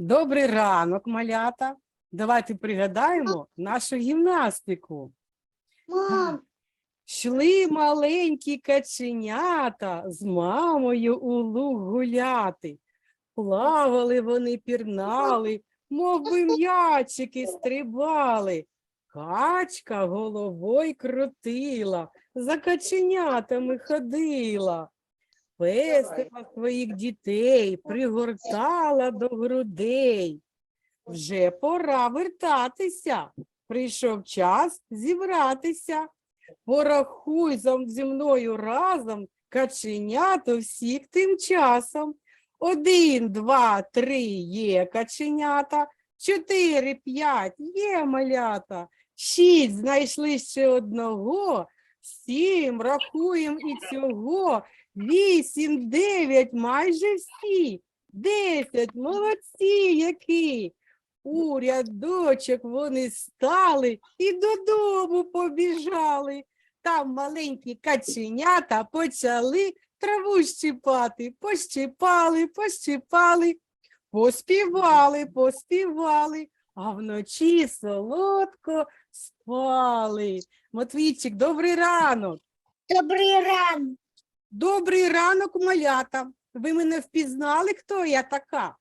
Добрий ранок, малята. Давайте пригадаємо нашу гімнастику. Мам, Йшли маленькі каченята з мамою у луг гуляти. Плавали вони, пірнали, мов би м'ячики стрибали. Качка головою крутила, за каченятами ходила. Пестила своїх дітей, пригортала до грудей. Вже пора вертатися. Прийшов час зібратися. Порахуй зі мною разом каченято всіх тим часом. Один, два, три є каченята, чотири, п'ять є малята, шість знайшли ще одного, сім рахуємо і цього, вісім, дев'ять, майже всі, десять, молодці які. У рядочок вони стали і додому побіжали. Там маленькі каченята почали траву щипати, пощипали, пощипали, поспівали, поспівали, а вночі солодко спали. Матвійчик, добрий ранок. добрий ранок. Добрий ранок, малята. Ви мене впізнали, хто я така?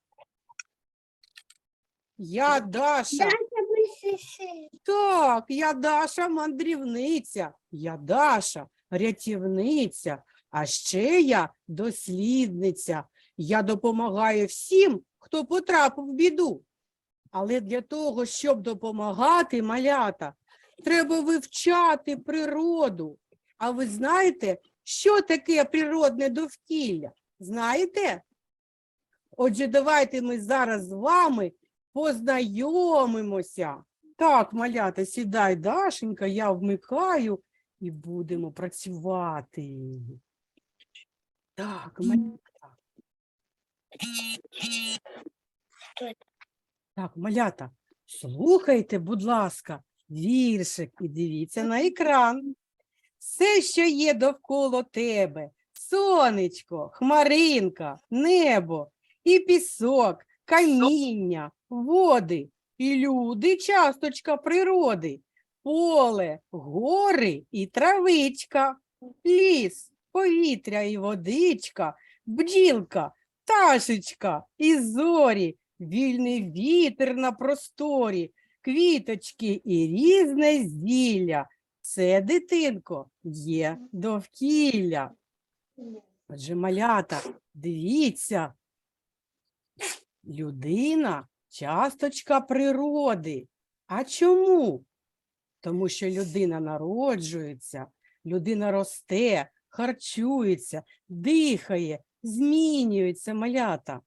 Я Даша. Так, я Даша мандрівниця, я Даша рятівниця, а ще я дослідниця. Я допомагаю всім, хто потрапив в біду. Але для того, щоб допомагати малята, треба вивчати природу. А ви знаєте, що таке природне довкілля? Знаєте? Отже, давайте ми зараз з вами познайомимося. Так, малята, сідай, Дашенька, я вмикаю і будемо працювати. Так, малята. Так, малята, слухайте, будь ласка, віршик і дивіться на екран. Все, що є довкола тебе, сонечко, хмаринка, небо і пісок, каміння, води. І люди, часточка природи, поле, гори і травичка, ліс, повітря і водичка, бджілка, пташечка і зорі, вільний вітер на просторі, квіточки і різне зілля. Це, дитинко, є довкілля. Отже, малята, дивіться, людина часточка природи. А чому? Тому що людина народжується, людина росте, харчується, дихає, змінюється малята.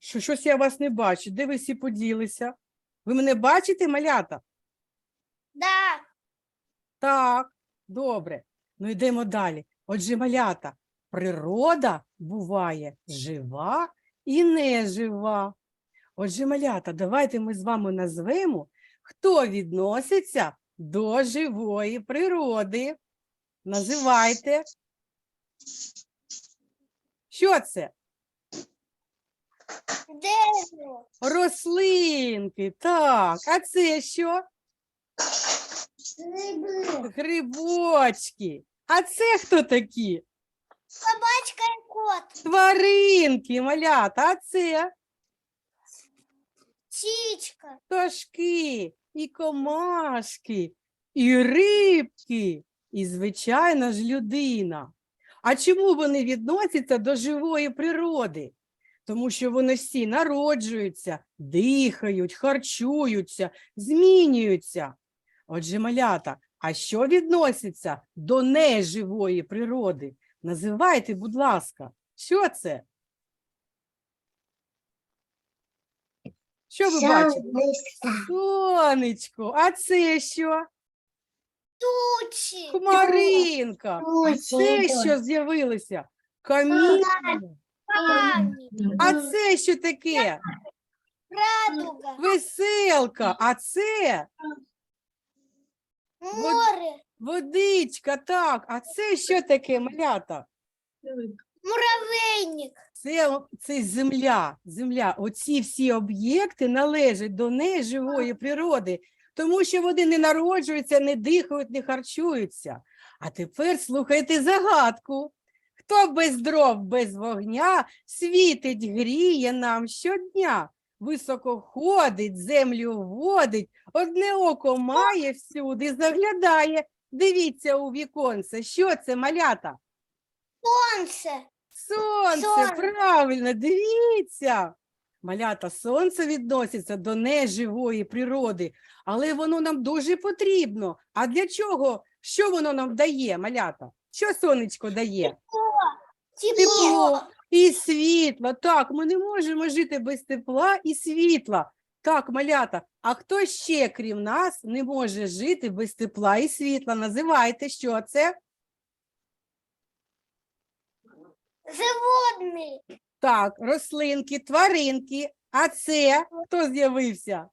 Що, щось я вас не бачу. Де ви всі поділися? Ви мене бачите, малята? Да. Так, добре. Ну йдемо далі. Отже, малята, природа буває жива і нежива. Отже, малята, давайте ми з вами назвемо, хто відноситься до живої природи. Називайте. Що це? Дерево. Рослинки. Так, а це що? Гриби. Грибочки. А це хто такі? Собачка і кот. Тваринки, малята, а це Птичка. пташки, і комашки, і рибки, і, звичайно ж, людина. А чому вони відносяться до живої природи? Тому що вони всі народжуються, дихають, харчуються, змінюються. Отже, малята, а що відноситься до неживої природи? Називайте, будь ласка, що це? Що ви бачите? Сонечко, а це що? Тучі. Хмаринка. А це що з'явилося? Каміння. А це що таке? Радуга. Веселка. А це Море. водичка. Так. А це що таке, малята? Муравейник. Це, це земля, земля. Оці всі об'єкти належать до неживої природи, тому що вони не народжуються, не дихають, не харчуються. А тепер слухайте загадку. Хто без дров, без вогня світить, гріє нам щодня, високо ходить, землю водить, одне око має всюди, заглядає. Дивіться у віконце, що це малята? Сонце. Сонце, Сонце. правильно, дивіться. Малята, сонце відноситься до неживої природи, але воно нам дуже потрібно. А для чого? Що воно нам дає, малята? Що сонечко дає? Тепло. І світло. Так, ми не можемо жити без тепла і світла. Так, малята, а хто ще, крім нас, не може жити без тепла і світла? Називайте, що це? Животний. Так, рослинки, тваринки. А це хто з'явився?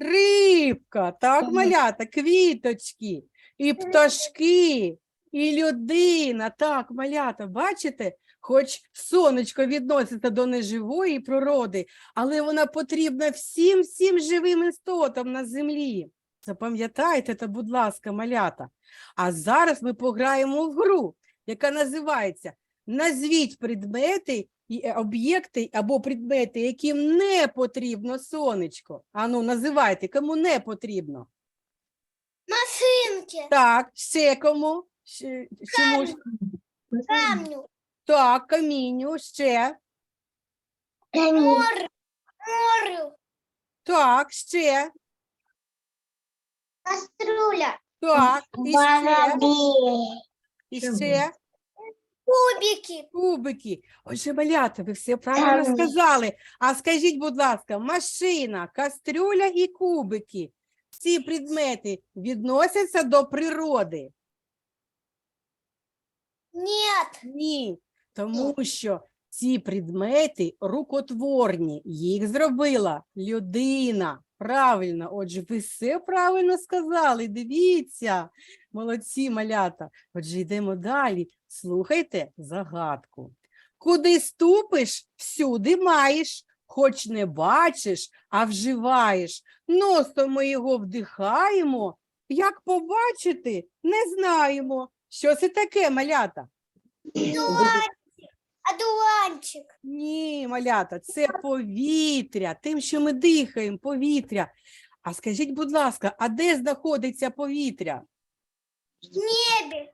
Рибка, так, малята, квіточки, і пташки, і людина. Так, малята, бачите? Хоч сонечко відноситься до неживої природи, але вона потрібна всім всім живим істотам на землі. Запам'ятайте це, будь ласка, малята. А зараз ми пограємо в гру, яка називається Назвіть предмети і е, об'єкти або предмети, яким не потрібно сонечко. Ану, називайте, кому не потрібно. Машинки. Так, ще кому? Ще, чому? Камню. Так, камінню, ще. Море. Морю. Так, ще. Каструля. Так, і ще. І ще. Кубики. Кубики. Отже, малята, ви все правильно Камінь. сказали. А скажіть, будь ласка, машина, кастрюля і кубики. Ці предмети відносяться до природи? Нет. Ні, тому що ці предмети рукотворні, їх зробила людина. Правильно, отже, ви все правильно сказали. Дивіться, молодці малята. Отже, йдемо далі. Слухайте загадку. Куди ступиш, всюди маєш, хоч не бачиш, а вживаєш. Носом ми його вдихаємо. Як побачити, не знаємо. Що це таке, малята? Одуванчик. Ні, малята, це повітря, тим, що ми дихаємо, повітря. А скажіть, будь ласка, а де знаходиться повітря? В небе.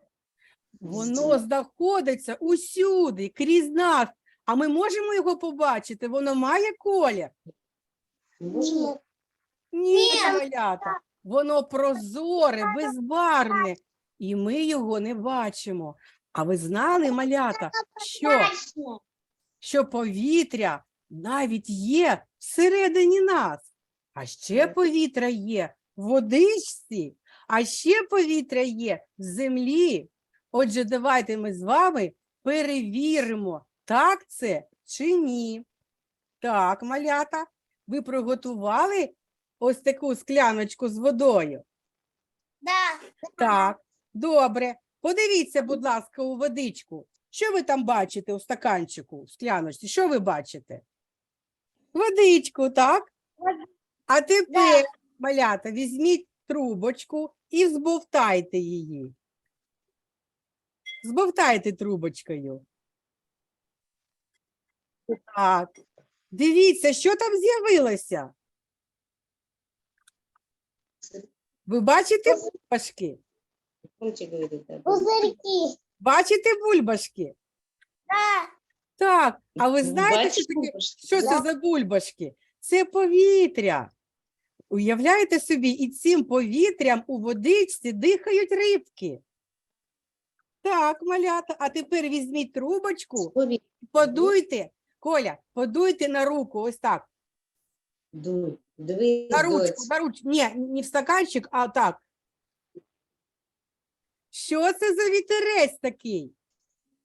Воно знаходиться усюди, крізь нас. А ми можемо його побачити? Воно має колір? Ні, Ні. малята. Воно прозоре, безбарвне, і ми його не бачимо. А ви знали, малята, що? Що повітря навіть є всередині нас, а ще повітря є в водичці, а ще повітря є в землі. Отже, давайте ми з вами перевіримо, так це чи ні. Так, малята, ви приготували ось таку скляночку з водою? Да. Так, добре. Подивіться, будь ласка, у водичку. Що ви там бачите у стаканчику, в скляночці? Що ви бачите? Водичку, так? А тепер, малята, візьміть трубочку і збовтайте її. Збовтайте трубочкою. Так. Дивіться, що там з'явилося. Ви бачите бульбашки? Пузырьки. Бачите бульбашки? Да. Так, а ви знаєте, що, таке, що це за бульбашки? Це повітря. Уявляєте собі, і цим повітрям у водичці дихають рибки. Так, малята, а тепер візьміть трубочку, подуйте, Коля, подуйте на руку, ось так, на ручку, на ручку. Ні, не в стаканчик, а так. Що це за вітерець такий?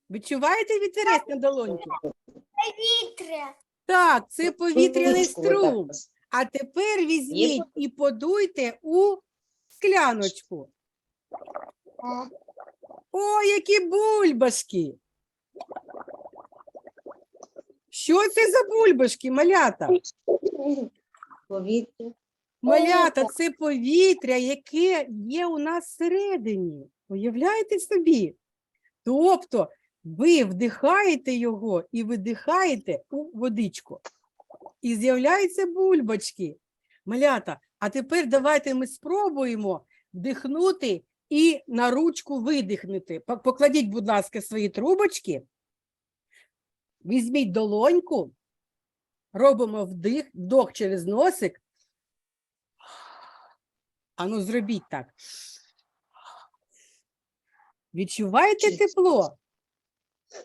Відчуваєте вітерець на долоньки? Витре. Так, це повітряний струм. А тепер візьміть і подуйте у скляночку. О, які бульбашки! Що це за бульбашки, малята? Повітря. Малята, це повітря, яке є у нас всередині. Уявляєте собі? Тобто ви вдихаєте його і видихаєте у водичку. І з'являються бульбочки. Малята, а тепер давайте ми спробуємо вдихнути і на ручку видихнути. Покладіть, будь ласка, свої трубочки. Візьміть долоньку, робимо вдих, вдох через носик. Ану, зробіть так. Відчуваєте тепло?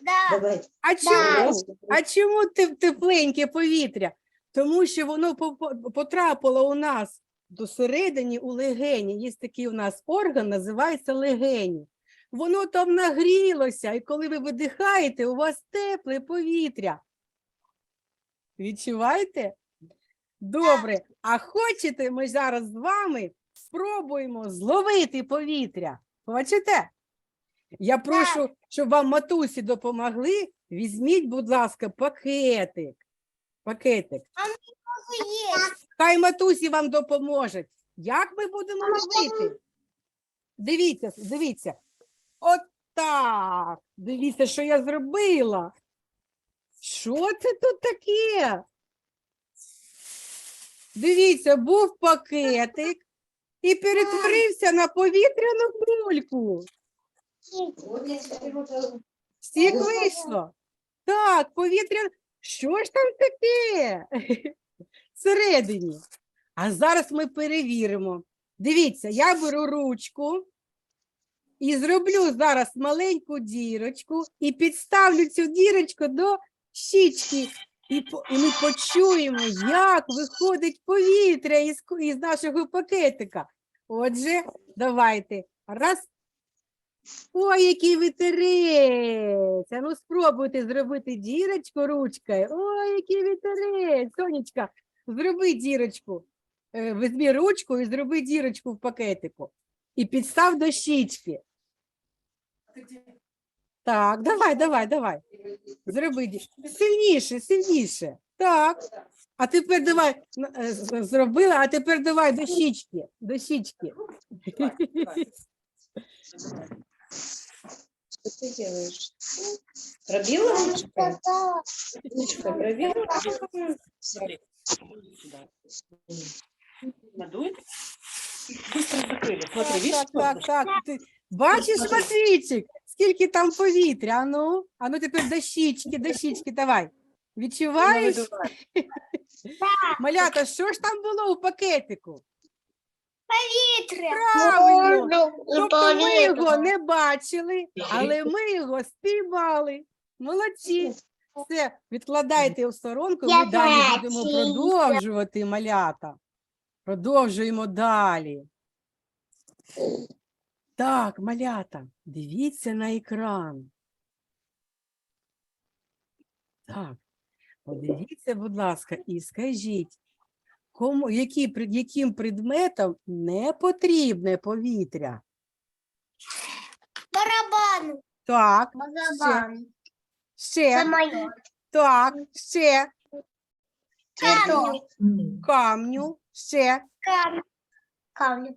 Да. А чому? А чому тепленьке повітря? Тому що воно по- по- потрапило у нас до середини у легені. Є такий у нас орган, називається легені. Воно там нагрілося, і коли ви видихаєте, у вас тепле повітря. Відчуваєте? Добре. А хочете, ми зараз з вами спробуємо зловити повітря. Бачите? Я прошу, щоб вам матусі допомогли. Візьміть, будь ласка, пакетик. Пакетик. Хай матусі вам допоможуть. Як ми будемо робити? Дивіться, дивіться. От так. Дивіться, що я зробила. Що це тут таке? Дивіться, був пакетик і перетворився на повітряну кульку. Стік вийшло. Так, повітря. Що ж там таке? Всередині. А зараз ми перевіримо. Дивіться, я беру ручку і зроблю зараз маленьку дірочку і підставлю цю дірочку до щічки. І, ми почуємо, як виходить повітря із, із нашого пакетика. Отже, давайте. Раз. Ой, який вітерець. А ну спробуйте зробити дірочку ручкою. Ой, який вітерець. Сонечка, зроби дірочку. Е, Візьми ручку і зроби дірочку в пакетику. І підстав до щічки. Так, давай, давай, давай. Зроби ді- сильніше, сильніше. Так. А тепер давай е, зробила, а тепер давай до щічки. До щічки. Что ты делаешь? Пробила ручкой? Ручкой пробила? Смотри. Сюда. Надует. Быстро закрыли. Смотри, видишь? Так, так, так. Ти бачиш, Матвійчик, скільки там повітря? Ану, ану тепер до щічки, до щічки, давай. Відчуваєш? Малята, що ж там було у пакетику? Вітря. Правильно. Тобто ми його не бачили, але ми його спіймали. Молодці. Все, відкладайте в сторонку, ми далі будемо продовжувати малята. Продовжуємо далі. Так, малята, дивіться на екран. Так, подивіться, будь ласка, і скажіть, кому, які, яким предметом не потрібне повітря? Барабан. Так, Барабан. ще, Самолет. так, ще, Камень. камню, ще. Камень. Камень.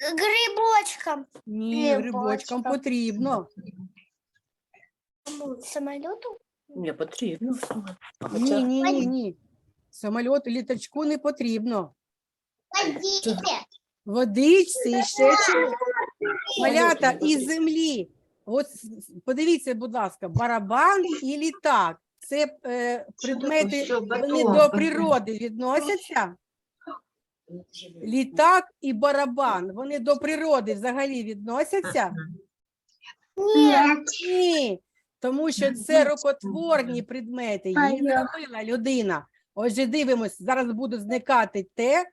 Грибочком. Ні, грибочкам Грибочком. потрібно. Самолету? Не потрібно. Ні, ні, ні, ні. Самольоту, літачку не потрібно. Водичці і ще чому. Малята із землі. От подивіться, будь ласка, барабан і літак. Це е, предмети вони до природи відносяться. Літак і барабан. Вони до природи взагалі відносяться. Нет. Ні, тому що це рукотворні предмети, їх зробила людина. Отже, дивимось, зараз буде зникати те,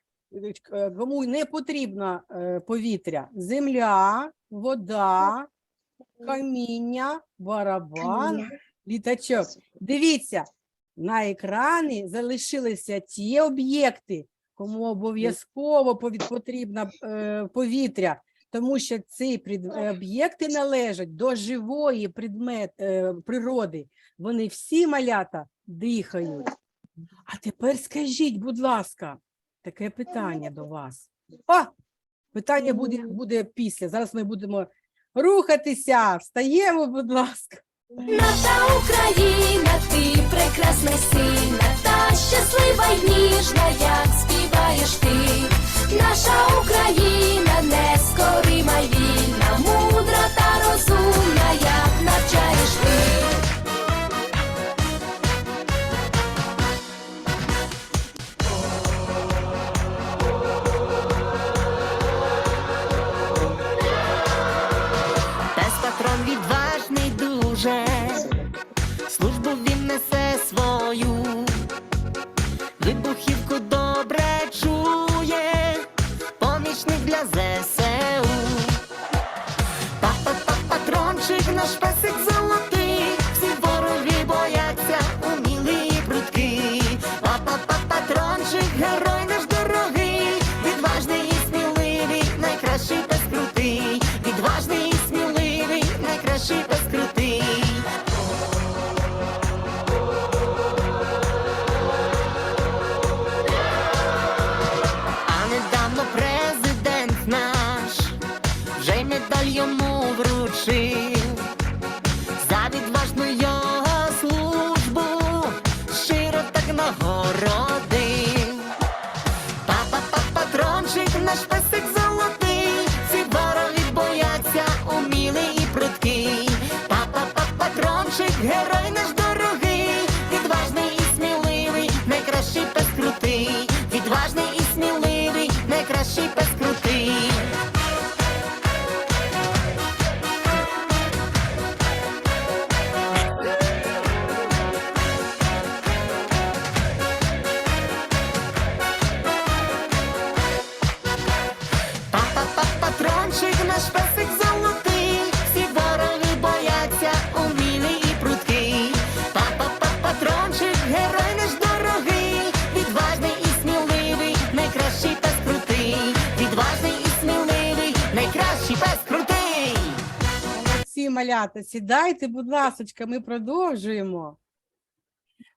кому не потрібно е, повітря: земля, вода, каміння, барабан, літачок. Дивіться, на екрані залишилися ті об'єкти, кому обов'язково потрібно е, повітря. тому що ці е, об'єкти належать до живої предмет, природи. Вони всі малята дихають. А тепер скажіть, будь ласка, таке питання до вас. О, питання буде, буде після. Зараз ми будемо рухатися. Встаємо, будь ласка. Наша Україна, ти прекрасна, сильна та щаслива й ніжна, як співаєш ти. Наша Україна нескорима й вільна, мудра та розумна, як навчаєш ти. Наш песик золотий, всі вороги бояться, умілий і прудкий. Папа, папа, патрончик, герой наш малята, сідайте, будь ласочка, ми продовжуємо.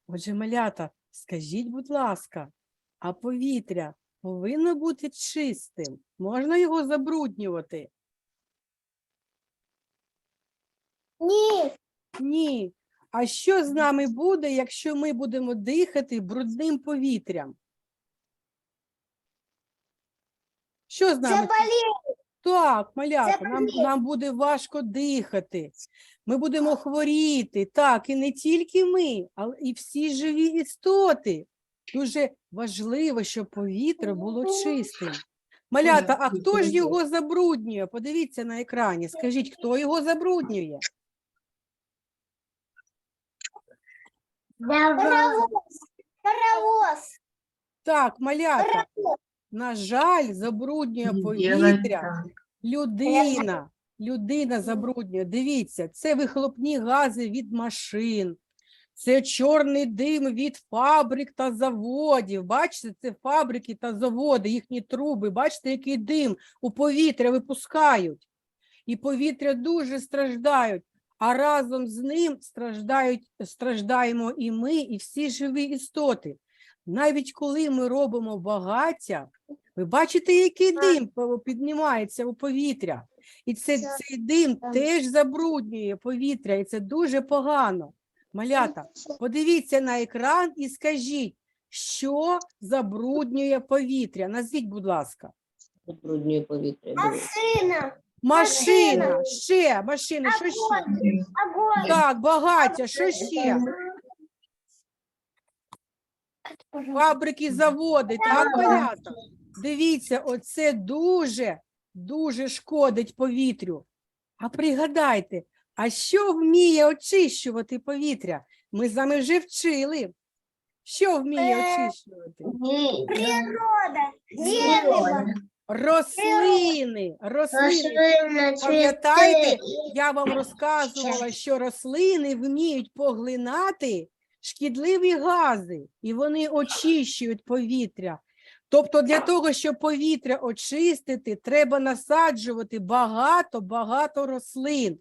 Отже, малята, скажіть, будь ласка, а повітря повинно бути чистим? Можна його забруднювати? Ні. Ні. А що з нами буде, якщо ми будемо дихати брудним повітрям? Що з нами? Заболів. Так, малята, нам, нам буде важко дихати. Ми будемо хворіти. Так, і не тільки ми, але і всі живі істоти. Дуже важливо, щоб повітря було чистим. Малята, а хто ж його забруднює? Подивіться на екрані. Скажіть, хто його забруднює? Паровоз. Паровоз. Так, малята, Паровоз. На жаль, забруднює повітря людина. Людина забруднює. Дивіться, це вихлопні гази від машин, це чорний дим від фабрик та заводів. Бачите, це фабрики та заводи, їхні труби. Бачите, який дим у повітря випускають. І повітря дуже страждають. А разом з ним страждають, страждаємо і ми, і всі живі істоти. Навіть коли ми робимо багаття, ви бачите, який дим піднімається у повітря. І це, цей дим теж забруднює повітря, і це дуже погано. Малята, подивіться на екран і скажіть, що забруднює повітря. Назвіть, будь ласка. Забруднює повітря. Машина. Машина, ще, машина, що ще? Огонь. Так, багаття, що ще? Фабрики, заводи, так, малята? Дивіться, оце дуже, дуже шкодить повітрю. А пригадайте, а що вміє очищувати повітря? Ми з вами вже вчили. Що вміє очищувати? Природа. Дерево. Рослини, рослини. Пам'ятаєте, я вам розказувала, що рослини вміють поглинати шкідливі гази, і вони очищують повітря. Тобто для того, щоб повітря очистити, треба насаджувати багато-багато рослин.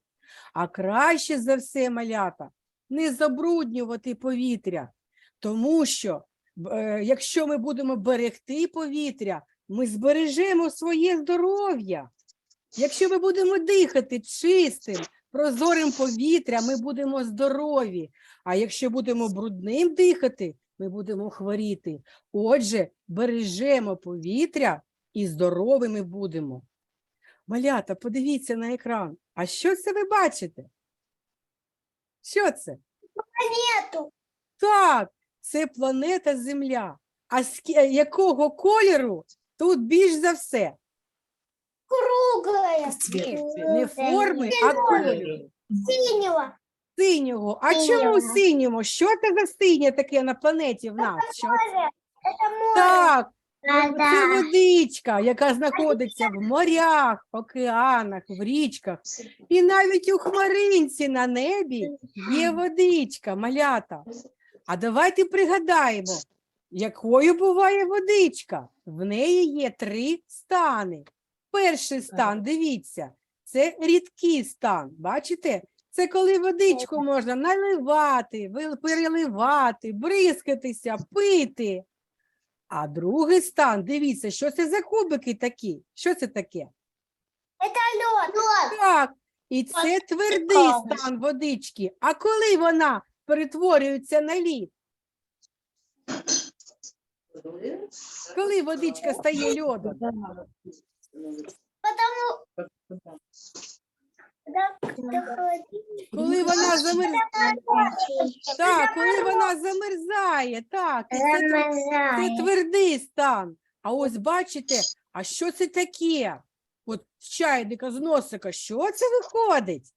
А краще за все, малята, не забруднювати повітря, тому що е, якщо ми будемо берегти повітря, ми збережемо своє здоров'я. Якщо ми будемо дихати чистим, прозорим повітрям, ми будемо здорові. А якщо будемо брудним дихати, ми будемо хворіти. Отже, бережемо повітря і здоровими будемо. Малята, подивіться на екран. А що це ви бачите? Що це? Нету. Так, це планета Земля. А е, якого кольору тут більш за все? Круглая. Цвет, цвет. Не форми, а кольору. Синего. Синього. А чому Синього. Що це за синє таке на планеті в нас? Що? Море. Это море. Так, Да, це водичка, яка знаходиться в морях, океанах, в річках. І навіть у хмаринці на небі є водичка, малята. А давайте пригадаємо, якою буває водичка. В неї є три стани. Перший стан, дивіться, це рідкий стан. Бачите? Це коли водичку можна наливати, переливати, бризкатися, пити. А другий стан, дивіться, що це за кубики такі? Що це таке? Это лед. Лед. Так, і це твердий стан водички. А коли вона перетворюється на лід? Коли водичка стає льодом? Потому. Коли вона замерзає. Так, коли вона замерзає, так. І це, це твердий стан. А ось бачите, а що це таке? От з чайника, з носика, що це виходить?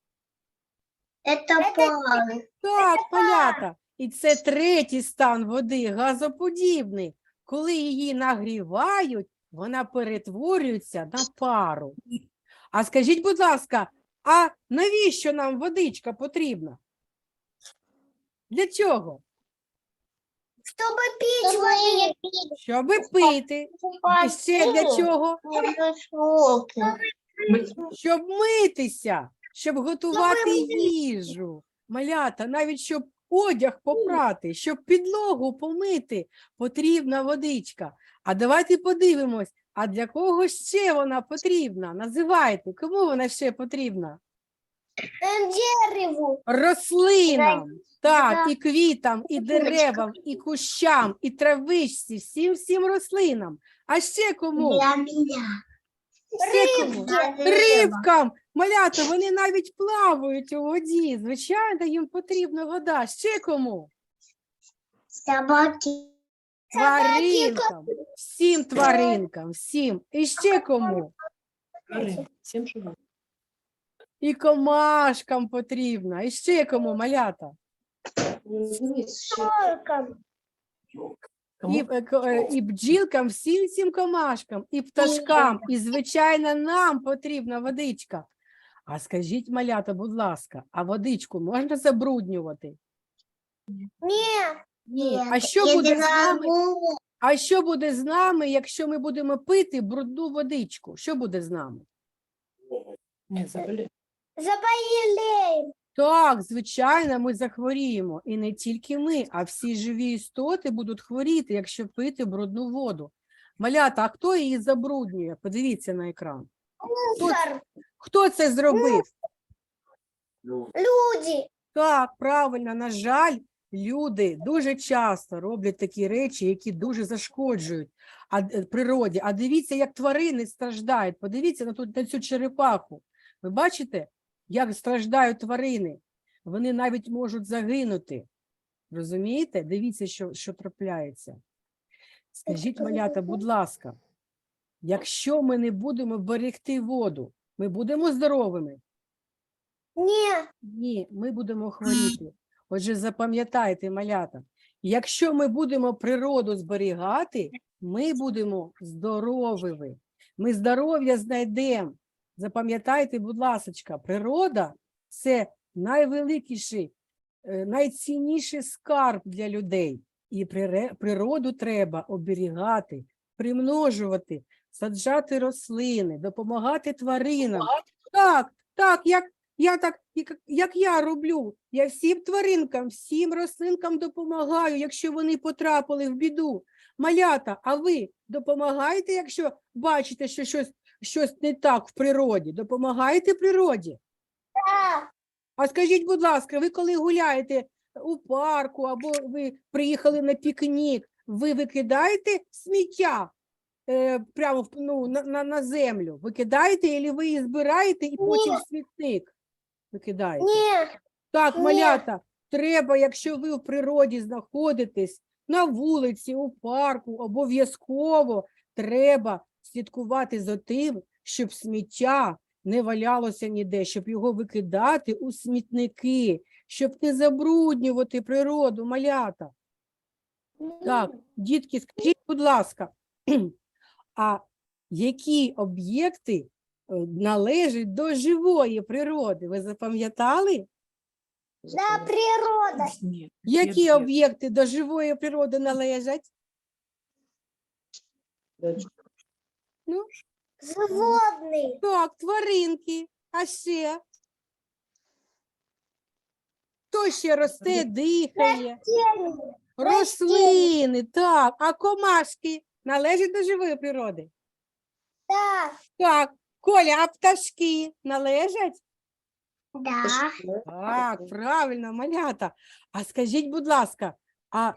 Это пар. Так, малята. І це третій стан води, газоподібний. Коли її нагрівають, вона перетворюється на пару. А скажіть, будь ласка, а навіщо нам водичка потрібна? Для чого? Чтобы пить воду. Щоби пити. І ще для чого? Щоб митися, щоб готувати їжу. Малята, навіть щоб одяг попрати, щоб підлогу помити, потрібна водичка. А давайте подивимось, а для кого ще вона потрібна? Називайте, кому вона ще потрібна? Дереву. Рослинам, так, і квітам, і деревам, і кущам, і травичці, всім всім рослинам. А ще кому? Ще кому? Рибкам, малята, вони навіть плавають у воді. Звичайно, їм потрібна вода. Ще кому? Собаки. Тваринкам, всім тваринкам, всім. І ще кому? Всім живим. І комашкам потрібна. І ще кому, малята? І, е, е, і бджілкам, всім цим комашкам, і пташкам, і, звичайно, нам потрібна водичка. А скажіть, малята, будь ласка, а водичку можна забруднювати? Не. Ні. А що буде з нами? А що буде з нами, якщо ми будемо пити брудну водичку? Що буде з нами? Не заболі. Заболели. Так, звичайно, ми захворіємо. І не тільки ми, а всі живі істоти будуть хворіти, якщо пити брудну воду. Малята, а хто її забруднює? Подивіться на екран. Мусор. Хто це зробив? Люди. Так, правильно, на жаль, люди дуже часто роблять такі речі, які дуже зашкоджують е, природі. А дивіться, як тварини страждають. Подивіться на, ту, на цю черепаху. Ви бачите, як страждають тварини? Вони навіть можуть загинути. Розумієте? Дивіться, що, що трапляється. Скажіть, малята, будь ласка, якщо ми не будемо берегти воду, ми будемо здоровими? Не. Ні, ми будемо хворіти. Отже, запам'ятайте, малята, якщо ми будемо природу зберігати, ми будемо здоровими. Ми здоров'я знайдемо. Запам'ятайте, будь ласочка, природа це найвеликіший, е, найцінніший скарб для людей. І природу треба оберігати, примножувати, саджати рослини, допомагати тваринам. Так, так, як я так, як, я роблю. Я всім тваринкам, всім рослинкам допомагаю, якщо вони потрапили в біду. Малята, а ви допомагаєте, якщо бачите, що щось, щось не так в природі? Допомагаєте природі? Так. А скажіть, будь ласка, ви коли гуляєте у парку або ви приїхали на пікнік, ви викидаєте сміття е, прямо ну, на, на, на землю? Викидаєте, або ви її збираєте і потім смітник викидаєте? Ні. Так, Ні. малята, треба, якщо ви в природі знаходитесь на вулиці, у парку, обов'язково треба слідкувати за тим, щоб сміття не валялося ніде, щоб його викидати у смітники, щоб не забруднювати природу, малята. Так, дітки, скажіть, будь ласка, а які об'єкти е, належать до живої природи? Ви запам'ятали? Да, природа. Нет. Які нет. об'єкти до живої природи належать? Дочка. Животний. Так, тваринки, а ще? Хто ще росте, дихає? Тень. Рослини, так. А комашки належать до живої природи? Так. Так. Коля, а пташки належать? Да. Так, правильно, малята. А скажіть, будь ласка, а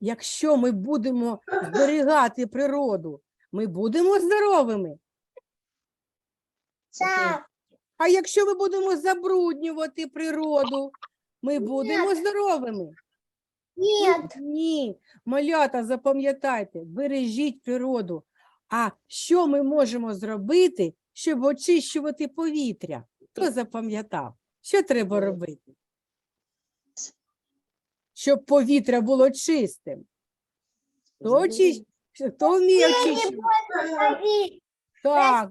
якщо ми будемо зберігати природу, ми будемо здоровими? Так. А якщо ми будемо забруднювати природу, ми будемо здоровими? Нет. Ні, малята, запам'ятайте, бережіть природу. А що ми можемо зробити, щоб очищувати повітря? Хто запам'ятав? Що треба робити? Щоб повітря було чистим. Хто, очищ... Хто вміє очищувати? Так,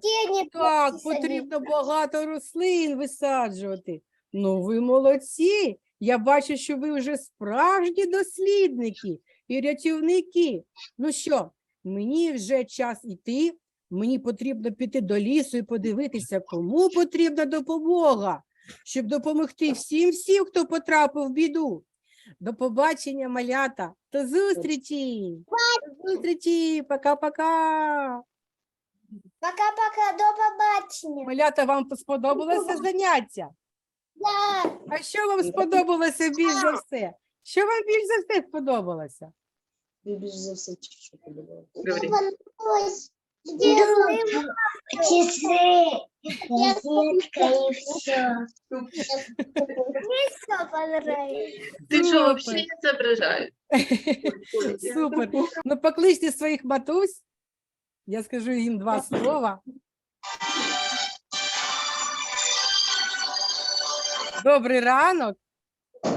так, потрібно багато рослин висаджувати. Ну, ви молодці. Я бачу, що ви вже справжні дослідники і рятівники. Ну що, мені вже час іти. Мені потрібно піти до лісу і подивитися, кому потрібна допомога, щоб допомогти всім, всім, хто потрапив в біду. До побачення, малята. До зустрічі. До зустрічі. Пока-пока. Пока-пока. До побачення. Малята, вам сподобалося заняття? Да. А що вам сподобалося більш за все? Що вам більш за все сподобалося? Більш за все що подобалося. Понравилось. Сделаем часы, розетка и все. Мне все понравилось. Ты что, Супер. вообще не соображаешь? Супер. Ну, покличте своїх матусь. Я скажу їм два слова. Добрий ранок.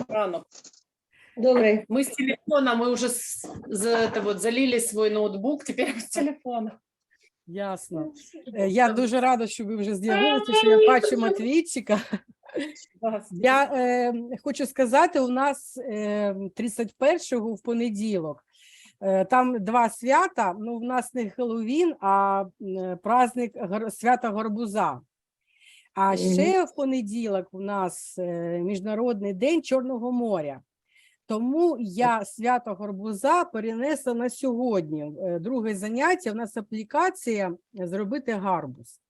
Ранок. Добре. Мы с телефона, мы уже с- за это вот залили свой ноутбук, теперь с телефона. Ясно. Е, Я дуже рада, що ви вже з'явилися, що я бачу Матвійчика. Я е, хочу сказати, у нас е, 31-го в понеділок. Е, там два свята. Ну, в нас не Хеллоуін, а е, праздник гор- свята Горбуза. А ще в понеділок у нас е, Міжнародний день Чорного моря. Тому я свято Горбуза перенесла на сьогодні. Е, Друге заняття у нас аплікація зробити гарбуз.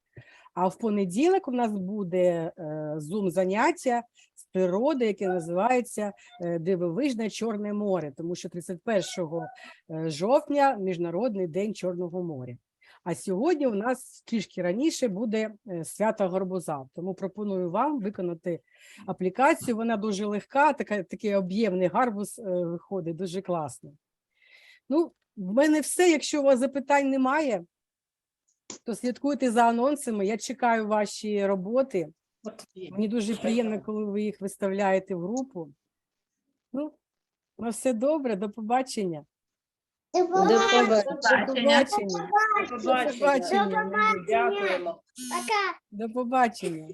А в понеділок у нас буде зум заняття з природи, яке називається е, Дивовижне Чорне море, тому що 31 е, жовтня Міжнародний день Чорного моря. А сьогодні у нас трішки раніше буде е, свято Горбуза. Тому пропоную вам виконати аплікацію. Вона дуже легка, така, такий об'ємний гарбуз е, виходить, дуже класно. Ну, в мене все. Якщо у вас запитань немає, то слідкуйте за анонсами. Я чекаю ваші роботи. Мені дуже приємно, коли ви їх виставляєте в групу. Ну, на все добре, до побачення. До До побачення. До побачення. До побачення. побачення. Дякуємо. Пока. До побачення.